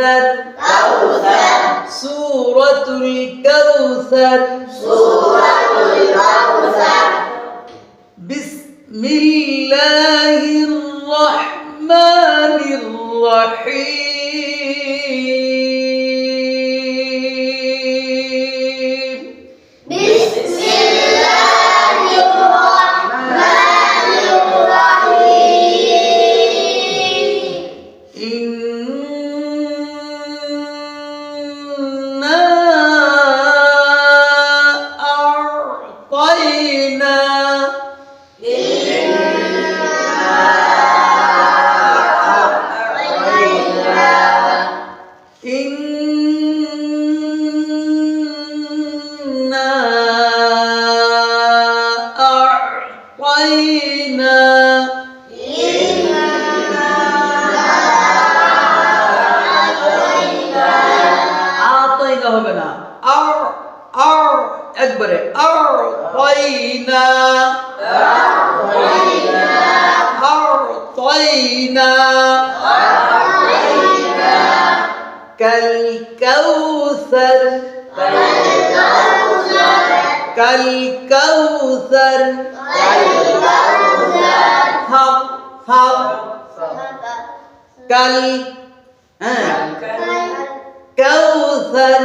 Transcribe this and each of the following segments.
كوثر سورة الكوثر. بسم الله. একবারে আর তাইনা আর তাইনা কাল কাউসার কাল কাউসার থাক থাক কাল হ্যাঁ كوثر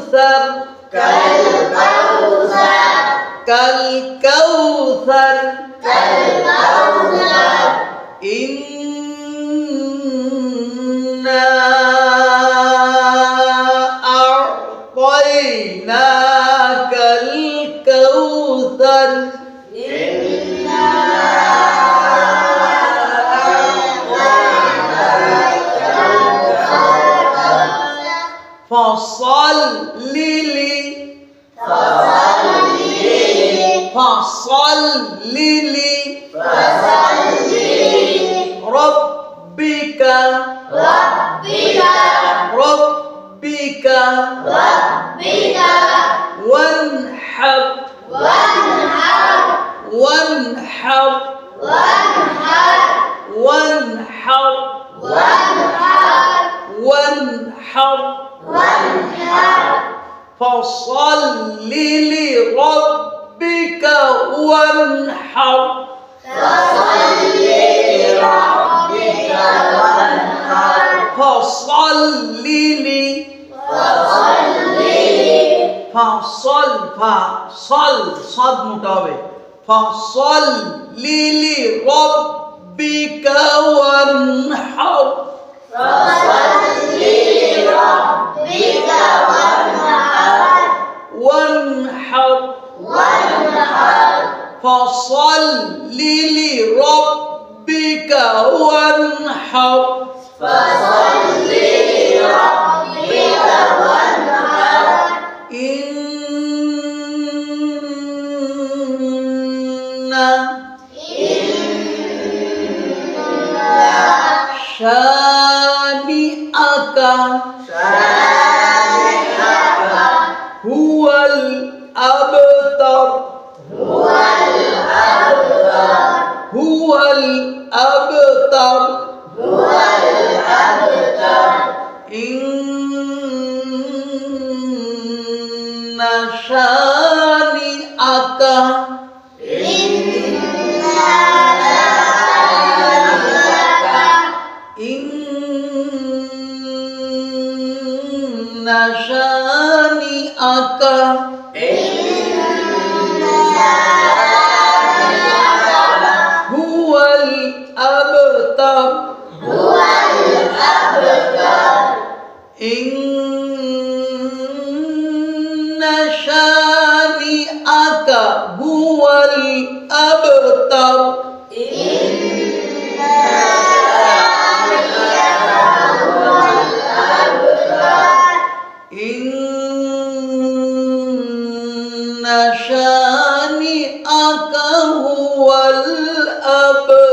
কাউসার কাল কাউসার কাল কাউসার কাল কাউসার ইন فصلي لي فصلي ربك. ربك. ربك. ربك. وانحب وانحب وانحب وانحب وانحر. وانحر. وانحر. وانحر. لي لربك. খাও। ফসল্লিলি। ফসল ফসল সদ মোটা হবে। ফসল লিলি রব্বিকা ওয়ানহার ফসল লিলি রব্বিকা شانئك هو الأبتر هو الأبتر إن شانئك إن شانئك নাশানি আকা هو الأبتر هو الأبتر إن شانئك هو الأبتر إن مشانئك هو الأبد